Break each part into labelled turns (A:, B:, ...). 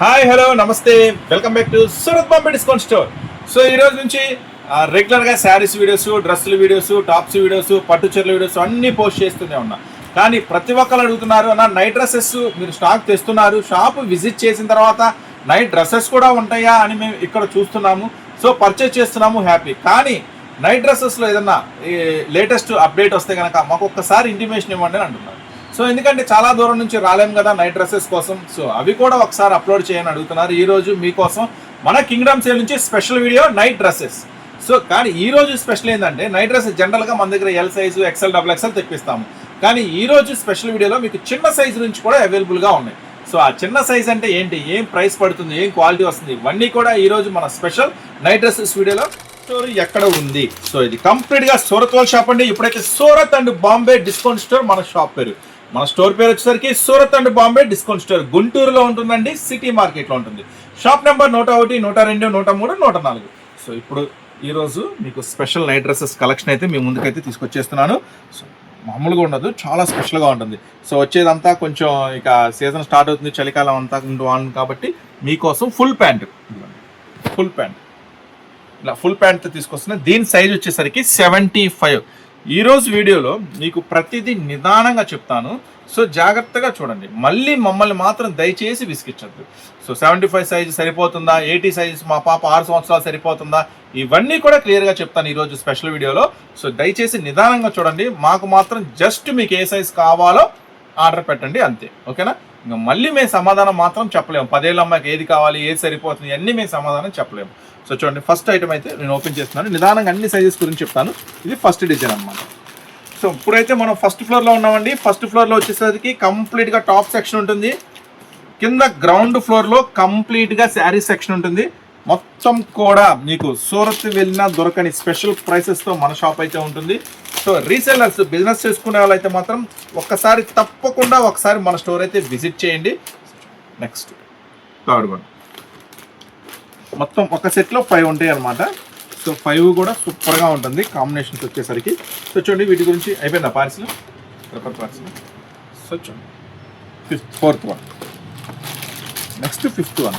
A: Hi hello నమస్తే. Welcome back to Surat Bombay discount store so ఈ రోజు నుంచి రెగ్యులర్గా శారీస్ వీడియోస్ డ్రెస్సులు వీడియోస్ టాప్స్ వీడియోస్ పట్టు చీరల వీడియోస్ అన్నీ పోస్ట్ చేస్తూనే ఉన్నా. కానీ ప్రతి ఒక్కరు అడుగుతున్నారు అన్న నైట్ డ్రెస్సెస్ మీరు స్టాక్ తెస్తున్నారు షాప్ విజిట్ చేసిన తర్వాత నైట్ డ్రెస్సెస్ కూడా ఉంటాయా? అని మేము ఇక్కడ చూస్తున్నాము. సో పర్చేస్ చేస్తున్నాము హ్యాపీ కానీ నైట్ డ్రెస్సెస్లో ఏదన్నా లేటెస్ట్ అప్డేట్ వస్తే కనుక మాకు ఒక్కసారి ఇంటిమేషన్ ఇవ్వండి అని అంటున్నారు. సో ఎందుకంటే చాలా దూరం నుంచి రాలేం కదా నైట్ డ్రెస్సెస్ కోసం. సో అవి కూడా ఒకసారి అప్లోడ్ చేయని అడుగుతున్నారు. ఈరోజు మీకోసం మన కింగ్డమ్ సేల్ నుంచి special video night dresses. So కానీ ఈరోజు స్పెషల్ ఏంటంటే నైట్ డ్రెస్సెస్ జనరల్గా మన దగ్గర L size XL double XL తెప్పిస్తాము. కానీ ఈరోజు స్పెషల్ వీడియోలో మీకు చిన్న సైజు నుంచి కూడా అవైలబుల్గా ఉన్నాయి. సో ఆ చిన్న సైజ్ అంటే ఏంటి? ఏం ప్రైస్ పడుతుంది? ఏం క్వాలిటీ వస్తుంది? ఇవన్నీ కూడా ఈ రోజు మన స్పెషల్ నైట్ డ్రెస్సెస్ వీడియోలో స్టోర్ ఎక్కడ ఉంది? సో ఇది కంప్లీట్గా సూరత్ వాళ్ళ షాప్ అండి. ఇప్పుడైతే Surat and Bombay discount store మన షాప్ పేరు. మన స్టోర్ పేరు వచ్చేసరికి Surat and Bombay discount store. గుంటూరులో ఉంటుందండి సిటీ మార్కెట్లో ఉంటుంది. షాప్ నెంబర్ నూట ఒకటి నూట రెండు నూట మూడు నూట నాలుగు. సో ఇప్పుడు ఈరోజు మీకు స్పెషల్ నైట్ డ్రెస్సెస్ కలెక్షన్ అయితే మీ ముందుకైతే తీసుకొచ్చేస్తున్నాను. సో మామూలుగా ఉండదు చాలా స్పెషల్గా ఉంటుంది. సో వచ్చేదంతా కొంచెం ఇక సీజన్ స్టార్ట్ అవుతుంది చలికాలం అంతా ఉంటుంది కాబట్టి మీకోసం ఫుల్ ప్యాంట్. Full pant. ఇలా ఫుల్ ప్యాంట్ తీసుకొస్తున్నా దీని సైజ్ వచ్చేసరికి సెవెంటీ ఫైవ్. ఈరోజు వీడియోలో మీకు ప్రతిదీ నిదానంగా చెప్తాను. సో జాగ్రత్తగా చూడండి. మళ్ళీ మమ్మల్ని మాత్రం దయచేసి విసిగించద్దు. సో సెవెంటీ ఫైవ్ సైజ్ సరిపోతుందా? ఎయిటీ సైజ్ మా పాప ఆరు సంవత్సరాలు సరిపోతుందా? ఇవన్నీ కూడా క్లియర్గా చెప్తాను ఈరోజు స్పెషల్ వీడియోలో. సో దయచేసి నిదానంగా చూడండి. మాకు మాత్రం జస్ట్ మీకు ఏ సైజ్ కావాలో ఆర్డర్ పెట్టండి అంతే. ఓకేనా? ఇంకా మళ్ళీ మేము సమాధానం మాత్రం చెప్పలేము. పదేళ్ళ అమ్మాయికి ఏది కావాలి ఏది సరిపోతుంది అన్నీ మేము సమాధానం చెప్పలేము. సో చూడండి ఫస్ట్ ఐటమ్ అయితే నేను ఓపెన్ చేస్తున్నాను. నిదానంగా అన్ని సైజెస్ గురించి చెప్తాను. ఇది ఫస్ట్ డిజైన్ అన్నమాట. సో ఇప్పుడైతే మనం ఫస్ట్ ఫ్లోర్లో ఉన్నామండి. ఫస్ట్ ఫ్లోర్లో వచ్చేసరికి కంప్లీట్గా టాప్ సెక్షన్ ఉంటుంది. కింద గ్రౌండ్ ఫ్లోర్లో కంప్లీట్గా శారీ సెక్షన్ ఉంటుంది. మొత్తం కూడా మీకు సూరత్ వెళ్ళినా దొరకని స్పెషల్ ప్రైసెస్తో మన షాప్ అయితే ఉంటుంది. సో రీసేలర్స్ బిజినెస్ చేసుకునే వాళ్ళైతే మాత్రం ఒక్కసారి తప్పకుండా ఒకసారి మన స్టోర్ అయితే విజిట్ చేయండి. నెక్స్ట్ థర్డ్ వన్ మొత్తం ఒక సెట్లో ఫైవ్ ఉంటాయి అనమాట సో ఫైవ్ కూడా సూపర్గా ఉంటుంది కాంబినేషన్స్ వచ్చేసరికి. సో చూడండి వీటి గురించి అయిపోయిందా పార్సిల్ పేపర్ పార్సిల్ సో చూడండి. Fifth fourth one next fifth one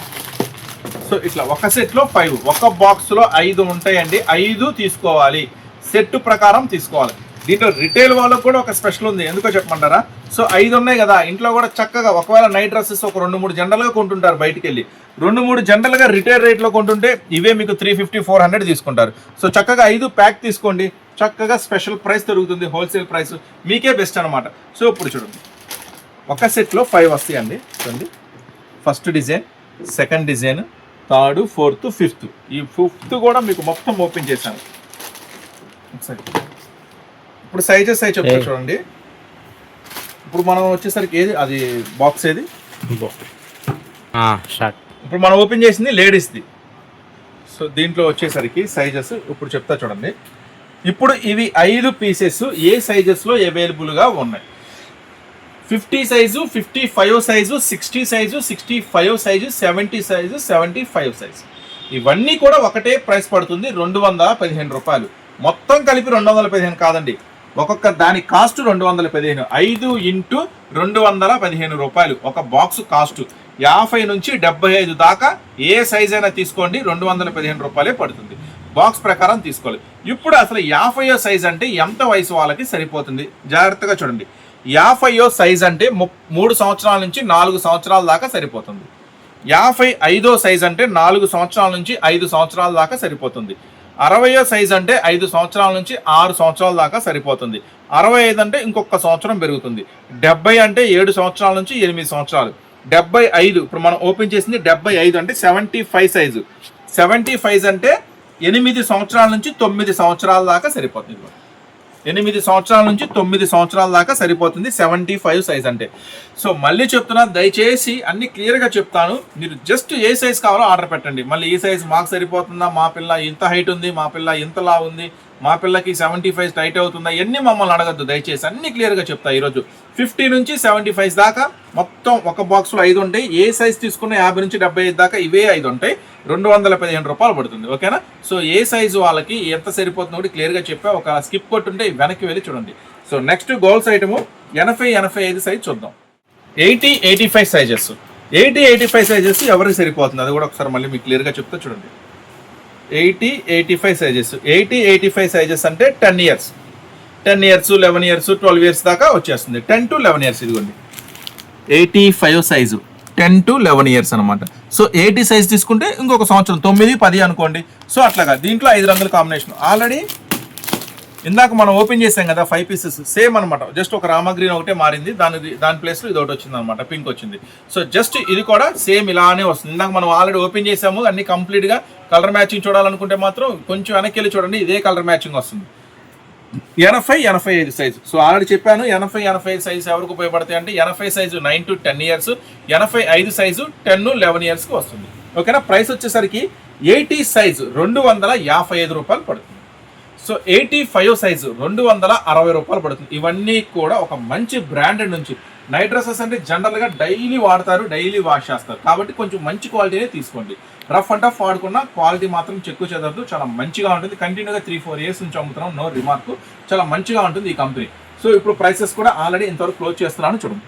A: so ఇట్లా ఒక సెట్లో ఫైవ్ ఒక బాక్స్లో ఐదు ఉంటాయండి. ఐదు తీసుకోవాలి. సెట్ ప్రకారం తీసుకోవాలి. దీంట్లో రిటైల్ వాళ్ళకు కూడా ఒక స్పెషల్ ఉంది. ఎందుకో చెప్పమంటారా? సో ఐదు ఉన్నాయి కదా. ఇంట్లో కూడా చక్కగా ఒకవేళ నైట్ డ్రెస్సెస్ ఒక రెండు మూడు జనరల్గా కొంటుంటారు బయటికి వెళ్ళి రెండు మూడు జనరల్గా రిటైల్ రేట్లో కొంటుంటే ఇవే మీకు త్రీ ఫిఫ్టీ ఫోర్ హండ్రెడ్ తీసుకుంటారు. సో చక్కగా ఐదు ప్యాక్ తీసుకోండి. చక్కగా స్పెషల్ ప్రైస్ దొరుకుతుంది. హోల్సేల్ ప్రైస్ మీకే బెస్ట్ అనమాట సో ఇప్పుడు చూడండి. ఒక సెట్లో ఫైవ్ వస్తాయండి. చూడండి. First design second design third fourth fifth ఈ ఫిఫ్త్ కూడా మీకు మొత్తం ఓపెన్ చేశాను. ఒకసారి. ఇప్పుడు సైజెస్ అయి చెప్తా చూడండి. ఇప్పుడు మనం వచ్చేసరికి ఏది? అది బాక్స్ ఏది?
B: షర్ట్
A: ఇప్పుడు మనం ఓపెన్ చేసింది లేడీస్ది సో దీంట్లో వచ్చేసరికి సైజెస్ ఇప్పుడు చెప్తా చూడండి. ఇప్పుడు ఇవి ఐదు పీసెస్ ఏ సైజెస్లో అవైలబుల్గా ఉన్నాయి fifty size fifty five size sixty size sixty five size seventy size seventy five size ఇవన్నీ కూడా ఒకటే ప్రైస్ పడుతుంది రెండు వందల పదిహేను రూపాయలు. మొత్తం కలిపి రెండు వందల పదిహేను కాదండి. ఒక్కొక్క దాని కాస్ట్ రెండు వందల పదిహేను. ఐదు ఇంటూ రెండు వందల పదిహేను రూపాయలు. ఒక బాక్స్ కాస్ట్. యాభై నుంచి డెబ్బై ఐదు దాకా ఏ సైజ్ అయినా తీసుకోండి రెండు వందల పదిహేను రూపాయలే పడుతుంది. బాక్స్ ప్రకారం తీసుకోవాలి. ఇప్పుడు అసలు యాభైయో సైజ్ అంటే ఎంత వయసు వాళ్ళకి సరిపోతుంది? జాగ్రత్తగా చూడండి. యాభైయో సైజ్ అంటే ము- మూడు సంవత్సరాల నుంచి నాలుగు సంవత్సరాల దాకా సరిపోతుంది. యాభై ఐదో సైజ్ అంటే నాలుగు సంవత్సరాల నుంచి ఐదు సంవత్సరాల దాకా సరిపోతుంది. అరవయో సైజ్ అంటే ఐదు సంవత్సరాల నుంచి ఆరు సంవత్సరాల దాకా సరిపోతుంది. అరవై ఐదు అంటే ఇంకొక సంవత్సరం పెరుగుతుంది. డెబ్బై అంటే ఏడు సంవత్సరాల నుంచి ఎనిమిది సంవత్సరాలు. డెబ్బై ఐదు ఇప్పుడు మనం ఓపెన్ చేసింది డెబ్బై ఐదు అంటే seventy five size. Seventy five అంటే ఎనిమిది సంవత్సరాల నుంచి తొమ్మిది సంవత్సరాల దాకా సరిపోతుంది. ఎనిమిది సంవత్సరాల నుంచి తొమ్మిది సంవత్సరాల దాకా సరిపోతుంది సెవెంటీ ఫైవ్ సైజ్ అంటే. సో మళ్ళీ చెప్తున్నా దయచేసి అన్ని క్లియర్గా చెప్తాను. మీరు జస్ట్ ఏ సైజ్ కావాలో ఆర్డర్ పెట్టండి. మళ్ళీ ఈ సైజ్ మాకు సరిపోతుందా? మా పిల్ల ఇంత హైట్ ఉంది మా పిల్ల ఇంతలా ఉంది మా పిల్లకి సెవెంటీ ఫైవ్ టైట్ అవుతుందా? ఎన్ని మమ్మల్ని అడగద్దు దయచేసి అన్ని క్లియర్గా చెప్తా ఈరోజు. ఫిఫ్టీ నుంచి సెవెంటీ ఫైవ్ దాకా మొత్తం ఒక బాక్స్లో ఐదు ఉంటాయి. ఏ సైజ్ తీసుకున్న యాభై నుంచి డెబ్బై ఐదు దాకా ఇవే ఐదు ఉంటాయి. రెండు వందల పదిహేను రూపాయలు పడుతుంది ఓకేనా? సో ఏ సైజు వాళ్ళకి ఎంత సరిపోతుందో కూడా క్లియర్గా చెప్పా. ఒక స్కిప్ కొట్టుంటే వెనక్కి వెళ్ళి చూడండి. సో నెక్స్ట్ గోల్స్ ఐటము ఎనభై ఎనభై ఐదు సైజ్ చూద్దాం. Eighty eighty five sizes eighty eighty five sizes ఎవరికి సరిపోతుంది? అది కూడా ఒకసారి మళ్ళీ మీకు క్లియర్గా చెప్తా చూడండి. Eighty eighty five sizes eighty eighty five sizes అంటే ten years. Ten years eleven years twelve years దాకా వచ్చేస్తుంది. టెన్ టు లెవెన్ ఇయర్స్ ఇదిగోండి. Eighty five size ten to eleven years అనమాట సో ఎయిటీ సైజ్ తీసుకుంటే ఇంకొక సంవత్సరం తొమ్మిది పది అనుకోండి. సో అట్లాగా. దీంట్లో ఐదు రంగుల కాంబినేషన్ ఆల్రెడీ ఇందాక మనం ఓపెన్ చేసాం కదా ఫైవ్ పీసెస్ సేమ్ అనమాట జస్ట్ ఒక రామగ్రీన్ ఒకటే మారింది. దాని దాని ప్లేస్లో ఇది ఒకటి వచ్చింది అనమాట పింక్ వచ్చింది. సో జస్ట్ ఇది కూడా సేమ్ ఇలానే వస్తుంది. ఇందాక మనం ఆల్రెడీ ఓపెన్ చేసాము అన్ని కంప్లీట్గా కలర్ మ్యాచింగ్ చూడాలనుకుంటే మాత్రం కొంచెం వెనక్కి వెళ్ళి చూడండి ఇదే కలర్ మ్యాచింగ్ వస్తుంది. ఎనభై ఎనభై ఐదు సైజు సో ఆల్రెడీ చెప్పాను ఎనభై ఎనభై ఐదు సైజు ఎవరికి ఉపయోగపడతాయి అంటే ఎనభై size nine to ten years ఎనభై ఐదు సైజు టెన్ లెవెన్ ఇయర్స్కి వస్తుంది. ఓకేనా ప్రైస్ వచ్చేసరికి ఎయిటీ సైజు రెండు వందల యాభై ఐదు రూపాయలు పడుతుంది. సో ఎయిటీ ఫైవ్ సైజు రెండు వందల అరవై రూపాయలు పడుతుంది. ఇవన్నీ కూడా ఒక మంచి బ్రాండెడ్ నుంచి. నైట్ డ్రెస్సెస్ అంటే జనరల్గా డైలీ వాడతారు డైలీ వాష్ చేస్తారు. కాబట్టి కొంచెం మంచి క్వాలిటీనే తీసుకోండి. రఫ్ అండ్ టఫ్ వాడుకున్న క్వాలిటీ మాత్రం చెక్కు చెదరదు చాలా మంచిగా ఉంటుంది. కంటిన్యూగా త్రీ ఫోర్ ఇయర్స్ నుంచి అమ్ముతున్నాం. No remark. చాలా మంచిగా ఉంటుంది ఈ కంపెనీ. సో ఇప్పుడు ప్రైసెస్ కూడా ఆల్రెడీ ఇంతవరకు క్లోజ్ చేస్తున్నాను. చూడండి.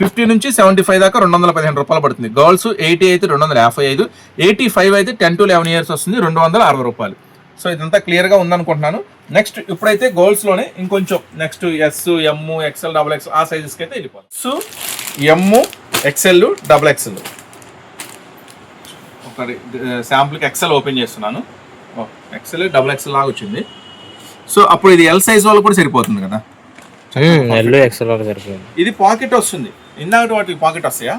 A: ఫిఫ్టీ నుంచి సెవెంటీ ఫైవ్ దాకా రెండు వందల పదిహేను రూపాయలు పడుతుంది. గర్ల్స్ ఎయిటీ అయితే రెండు వందల యాభై ఐదు. ఎయిటీ ఫైవ్ అయితే టెన్ టు లెవెన్ ఇయర్స్ వస్తుంది. రెండు వందల అరవై రూపాయలు. సో ఇదంతా క్లియర్గా ఉందనుకుంటున్నాను. నెక్స్ట్ ఇప్పుడైతే గోల్స్లోనే ఇంకొంచెం next S M XL double X ఆ సైజెస్కి అయితే వెళ్ళిపోవాలి so M XL double XL ఒకటి శాంపుల్కి ఎక్సెల్ ఓపెన్ చేస్తున్నాను. ఎక్సెల్ డబుల్ ఎక్సెల్ లాగా వచ్చింది. సో అప్పుడు ఇది ఎల్ సైజ్ వాళ్ళు కూడా సరిపోతుంది కదా?
B: సరిపోయింది.
A: ఇది పాకెట్ వస్తుంది. ఇందాక వాటికి పాకెట్ వస్తాయా?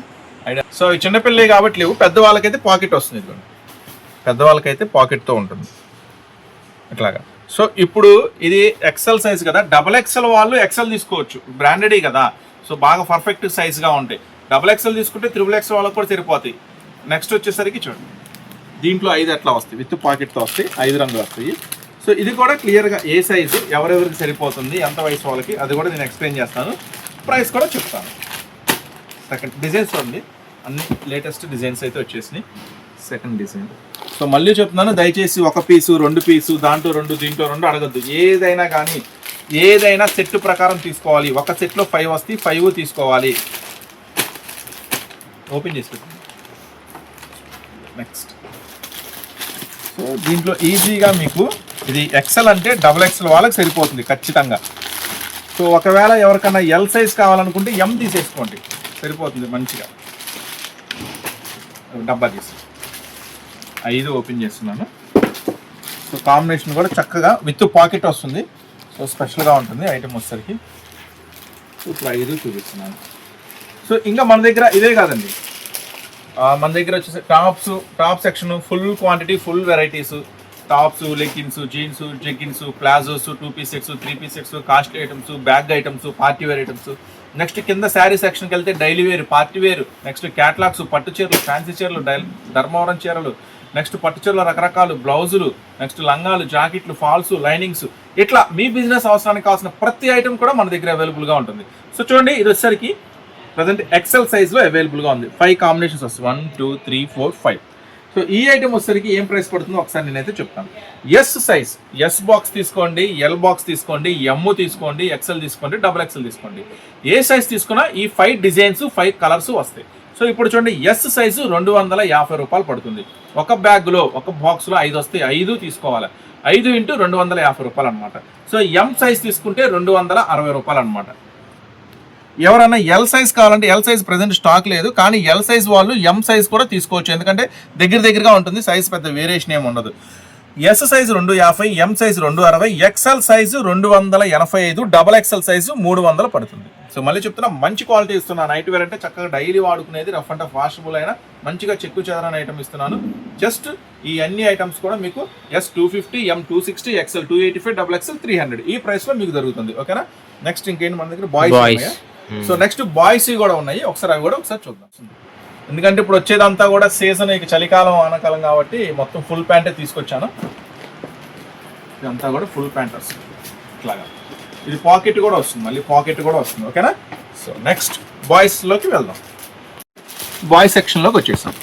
A: ఐడియా సో ఈ చిన్నపిల్లలు కాబట్టి లేవు. పెద్ద వాళ్ళకైతే పాకెట్ వస్తుంది ఇదిగోండి. పెద్ద వాళ్ళకైతే పాకెట్తో ఉంటుంది. ఇట్లాగా సో ఇప్పుడు ఇది ఎక్సెల్ సైజ్ కదా. డబల్ ఎక్సెల్ వాళ్ళు ఎక్సెల్ తీసుకోవచ్చు. బ్రాండెడ్ కదా. సో బాగా పర్ఫెక్ట్ సైజ్గా ఉంటాయి. డబల్ ఎక్సెల్ తీసుకుంటే త్రిబుల్ ఎక్సెల్ వాళ్ళకి కూడా సరిపోతాయి. నెక్స్ట్ వచ్చేసరికి చూడండి. దీంట్లో ఐదు ఎట్లా వస్తాయి. విత్ పాకెట్తో వస్తాయి. ఐదు రంగులు వస్తాయి. సో ఇది కూడా క్లియర్గా ఏ సైజు ఎవరెవరికి సరిపోతుంది ఎంత వయసు వాళ్ళకి అది కూడా నేను ఎక్స్ప్లెయిన్ చేస్తాను. ప్రైస్ కూడా చెప్తాను. సెకండ్ డిజైన్స్ ఉంది అన్ని లేటెస్ట్ డిజైన్స్ అయితే వచ్చేసినాయి. సెకండ్ డిజైన్ సో మళ్ళీ చెప్తున్నాను దయచేసి ఒక పీసు రెండు పీసు దాంట్లో రెండు దీంట్లో రెండు అడగద్దు. ఏదైనా కానీ ఏదైనా సెట్ ప్రకారం తీసుకోవాలి. ఒక సెట్లో ఫైవ్ వస్తే ఫైవ్ తీసుకోవాలి. ఓపెన్ చేసి నెక్స్ట్ సో దీంట్లో ఈజీగా మీకు ఇది ఎక్సెల్ అంటే డబుల్ ఎక్సెల్ వాళ్ళకి సరిపోతుంది ఖచ్చితంగా. సో ఒకవేళ ఎవరికన్నా ఎల్ సైజ్ కావాలనుకుంటే ఎం తీసేసుకోండి. సరిపోతుంది మంచిగా. డబ్బా తీసుకోండి ఐదు ఓపెన్ చేస్తున్నాను. సో కాంబినేషన్ కూడా చక్కగా విత్ పాకెట్ వస్తుంది. సో స్పెషల్గా ఉంటుంది ఐటమ్ వచ్చేసరికి. ఇప్పుడు ఐదు చూపిస్తున్నాను. సో ఇంకా మన దగ్గర ఇదే కాదండి. మన దగ్గర వచ్చేసి tops top section full quantity full varieties. Tops leggings jeans jeggings palazzos two piece sets three piece sets costly items bag items party wear items. Next కింద శారీ సెక్షన్కి వెళ్తే daily wear party wear. Next catalogues పట్టు చీరలు fancy చీరలు die Dharmavaram చీరలు. Next పట్టుచీరల రకరకాలు బ్లౌజులు next లంగాలు జాకెట్లు ఫాల్స్ లైనింగ్స్. ఇట్లా మీ బిజినెస్ అవసరానికి కావాల్సిన ప్రతి ఐటమ్ కూడా మన దగ్గర అవైలబుల్గా ఉంటుంది. సో చూడండి ఇది వచ్చేసరికి ప్రజెంట్ ఎక్సెల్ సైజ్లో అవైలబుల్గా ఉంది. ఫైవ్ కాంబినేషన్స్ వస్తాయి one two three four five so ఈ ఐటమ్ వచ్చేసరికి ఏం ప్రైస్ పడుతుందో ఒకసారి నేనైతే చెప్తాను. ఎస్ సైజ్ ఎస్ బాక్స్ తీసుకోండి ఎల్ బాక్స్ తీసుకోండి ఎమ్ తీసుకోండి ఎక్సెల్ తీసుకోండి డబుల్ ఎక్సెల్ తీసుకోండి. ఏ సైజ్ తీసుకున్నా ఈ ఫైవ్ డిజైన్స్ ఫైవ్ కలర్స్ వస్తాయి. సో ఇప్పుడు చూడండి ఎస్ సైజు రెండు వందల యాభై రూపాయలు పడుతుంది. ఒక బ్యాగ్లో ఒక బాక్స్లో ఐదు వస్తాయి ఐదు తీసుకోవాలి. ఐదు ఇంటూ రెండు వందల యాభై రూపాయలు అనమాట సో ఎం సైజ్ తీసుకుంటే రెండు వందల అరవై రూపాయలు అనమాట ఎవరైనా ఎల్ సైజ్ కావాలంటే ఎల్ సైజ్ ప్రజెంట్ స్టాక్ లేదు కానీ ఎల్ సైజ్ వాళ్ళు ఎం సైజ్ కూడా తీసుకోవచ్చు. ఎందుకంటే దగ్గర దగ్గరగా ఉంటుంది సైజ్ పెద్ద వేరియేషన్ ఏమి ఉండదు. ఎస్ సైజ్ రెండు యాభై ఎం సైజ్ రెండు అరవై ఎక్సెల్ సైజు రెండు వందల ఎనభై ఐదు డబల్ ఎక్సెల్ సైజు మూడు వందలు పడుతుంది. సో మళ్ళీ చెప్తున్నా మంచి క్వాలిటీ ఇస్తున్నాను నైట్ వేర్ అంటే చక్కగా డైలీ వాడుకునేది రఫ్ అండ్ టఫ్ వాషబుల్ అయినా మంచిగా చెక్కు చెదరని ఐటమ్ ఇస్తున్నాను. జస్ట్ ఈ అన్ని ఐటమ్స్ కూడా మీకు S two fifty M two sixty XL two eighty five double XL three hundred ఈ ప్రైస్లో మీకు దొరుకుతుంది. ఓకేనా నెక్స్ట్ ఇంకేంటి మన దగ్గర? బాయ్స్. సో నెక్స్ట్ బాయ్స్ కూడా ఉన్నాయి. ఒకసారి అవి కూడా ఒకసారి చూద్దాం. ఎందుకంటే ఇప్పుడు వచ్చేదంతా కూడా సీజన్ ఇక చలికాలం ఆనకాలం కాబట్టి మొత్తం ఫుల్ ప్యాంటే తీసుకొచ్చాను. ఇదంతా కూడా ఫుల్ ప్యాంట్ వస్తుంది ఇట్లాగా. ఇది పాకెట్ కూడా వస్తుంది మళ్ళీ పాకెట్ కూడా వస్తుంది ఓకేనా? సో నెక్స్ట్ బాయ్స్లోకి వెళ్దాం. బాయ్ సెక్షన్లోకి వచ్చేసాం.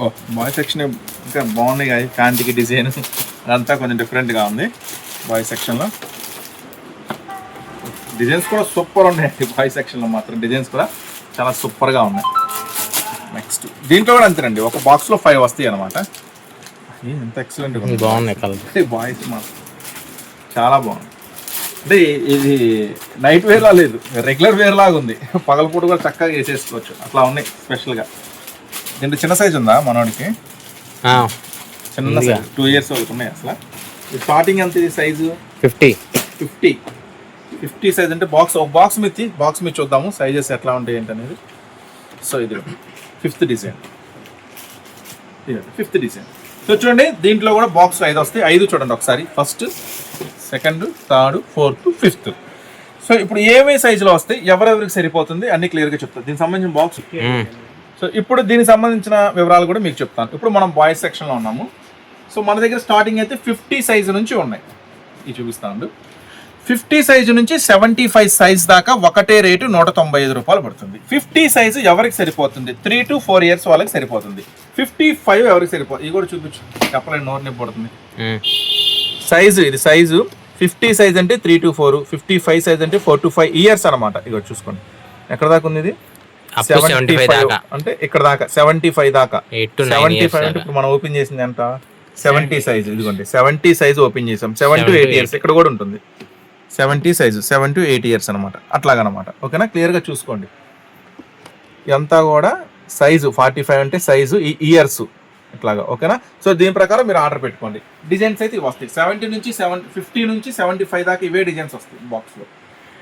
A: ఓ బాయ్ సెక్షన్ ఇంకా బాగున్నాయి కదా ప్యాంట్కి డిజైన్. అదంతా కొంచెం డిఫరెంట్గా ఉంది బాయ్ సెక్షన్లో డిజైన్స్ కూడా సూపర్ ఉన్నాయండి బాయ్ సెక్షన్లో మాత్రం డిజైన్స్ కూడా చాలా సూపర్గా ఉన్నాయి. నెక్స్ట్. దీంట్లో కూడా అంతేనండి. ఒక బాక్స్లో ఫైవ్ వస్తాయి అనమాట ఎంత ఎక్సలెంట్
B: బాగున్నాయి కలర్
A: బాయ్స్ మాత్రం చాలా బాగుంది అంటే ఇది నైట్ వేర్ లా లేదు. రెగ్యులర్ వేర్ లాగా ఉంది. పగలపూట కూడా చక్కగా వేసేసుకోవచ్చు. అట్లా ఉన్నాయి స్పెషల్గా దీంట్లో చిన్న సైజ్ ఉందా మనోడికి? చిన్న సైజ్ టూ ఇయర్స్ వరకు ఉన్నాయి అసలు? స్టార్టింగ్ ఎంత ఇది size
B: fifty
A: fifty fifty size అంటే బాక్స్ ఒక బాక్స్ మీద బాక్స్ మీద చూద్దాము సైజెస్ ఎట్లా ఉంటాయి ఏంటి అనేది సో ఇది fifth design. Fifth design. So చూడండి దీంట్లో కూడా బాక్స్ ఐదు వస్తాయి. ఐదు చూడండి ఒకసారి. First second third fourth fifth so ఇప్పుడు ఏమే సైజులో వస్తాయి ఎవరెవరికి సరిపోతుంది అన్ని క్లియర్గా చెప్తాను. దీనికి సంబంధించిన బాక్స్ సో ఇప్పుడు దీనికి సంబంధించిన వివరాలు కూడా మీకు చెప్తాను. ఇప్పుడు మనం బాయ్స్ సెక్షన్లో ఉన్నాము. సో మన దగ్గర స్టార్టింగ్ అయితే ఫిఫ్టీ సైజు నుంచి ఉన్నాయి. ఇది చూపిస్తాను. ఫిఫ్టీ సైజు నుంచి సెవెంటీ ఫైవ్ సైజ్ దాకా ఒకటే రేటు నూట తొంభై ఐదు రూపాయలు పడుతుంది. ఫిఫ్టీ సైజు ఎవరికి సరిపోతుంది? త్రీ టు ఫోర్ ఇయర్స్ వాళ్ళకి సరిపోతుంది. ఫిఫ్టీ ఫైవ్ ఎవరికి సరిపోతుంది ఇది కూడా చూపించు. చెప్పలేదు నోరు నొప్పి పడుతుంది. సైజు ఇది సైజు. ఫిఫ్టీ సైజ్ అంటే three to four. Fifty five size అంటే ఫోర్ టు ఫైవ్ ఇయర్స్ అనమాట ఇక చూసుకోండి. ఎక్కడ దాకా ఉంది ఇది?
B: 75 దాకా.
A: అంటే ఇక్కడ దాకా. సెవెంటీ ఫైవ్ దాకా. సెవెంటీ ఫైవ్ అంటే ఇప్పుడు మనం ఓపెన్ చేసింది ఎంత? Seventy size. ఇదిగోండి. సెవెంటీ సైజ్ ఓపెన్ చేసాం. Seven to eight years. ఇక్కడ కూడా ఉంటుంది. Seventy size seven to eight years అనమాట అట్లాగనమాట. ఓకేనా? క్లియర్గా చూసుకోండి. ఇదంతా కూడా సైజు ఫార్టీ ఫైవ్ అంటే సైజు ఈ ఇయర్స్ ఇట్లాగా. ఓకేనా? సో దీని ప్రకారం మీరు ఆర్డర్ పెట్టుకోండి. డిజైన్స్ అయితే ఇవి వస్తాయి. సెవెంటీ నుంచి సెవెన్ ఫిఫ్టీ నుంచి సెవెంటీ ఫైవ్ దాకా ఇవే డిజైన్స్ వస్తాయి బాక్స్లో.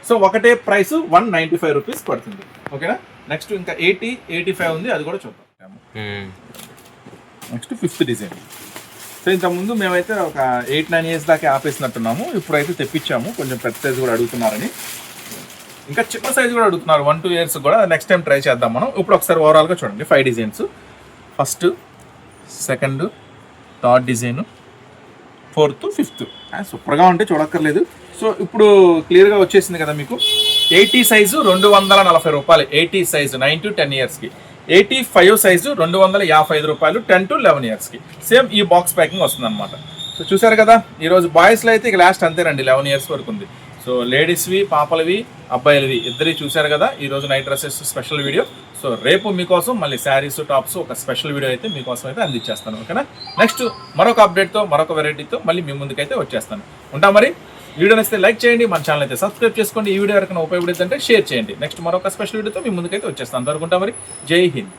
A: సో ఒకటే price one ninety five rupees పడుతుంది. ఓకేనా? నెక్స్ట్ ఇంకా ఎయిటీ ఎయిటీ ఫైవ్ ఉంది. అది కూడా చూద్దాం. Next fifth design. సో ఇంతకుముందు మేమైతే ఒక ఎయిట్ నైన్ ఇయర్స్ దాకా ఆపేసినట్టున్నాము. ఇప్పుడైతే తెప్పించాము. కొంచెం పెద్ద సైజ్ కూడా అడుగుతున్నారని. ఇంకా చిన్న సైజ్ కూడా అడుగుతున్నారు. వన్ టూ ఇయర్స్ కూడా నెక్స్ట్ టైం ట్రై చేద్దాం మనం. ఇప్పుడు ఒకసారి ఓవరాల్గా చూడండి. Five designs first second third design fourth fifth సూపర్గా ఉంటే చూడక్కర్లేదు. సో ఇప్పుడు క్లియర్గా వచ్చేసింది కదా మీకు. ఎయిటీ సైజు రెండు వందల నలభై రూపాయలు. Eighty size nine to ten ఇయర్స్కి ఎయిటీ ఫైవ్ సైజు రెండు వందల యాభై ఐదు రూపాయలు టెన్ టు లెవెన్ ఇయర్స్కి సేమ్ ఈ బాక్స్ ప్యాకింగ్ వస్తుంది అనమాట సో చూసారు కదా ఈరోజు బాయ్స్లో అయితే ఇక లాస్ట్ అంతేనండి లెవెన్ ఇయర్స్ వరకు ఉంది. సో లేడీస్వి పాపలవి అబ్బాయిలవి ఇద్దరి చూశారు కదా ఈరోజు night dresses special video so రేపు మీకోసం మళ్ళీ శారీస్ టాప్స్ ఒక స్పెషల్ వీడియో అయితే మీకోసం అయితే అందించేస్తాను ఓకేనా? నెక్స్ట్ మరొక అప్డేట్తో మరొక వెరైటీతో మళ్ళీ మీ ముందుకైతే వచ్చేస్తాను. ఉంటా మరి? వీడియో నచ్చితే లైక్ చేయండి మన ఛానల్ అయితే సబ్స్క్రైబ్ చేసుకోండి. ఈ వీడియో ఎవరికైనా ఉపయోగపడుతుంటే షేర్ చేయండి. నెక్స్ట్ మరొక స్పెషల్ వీడియోతో మీ ముందుకైతే వచ్చేస్తాను. అనుకుంటా మరి. జై హింద్.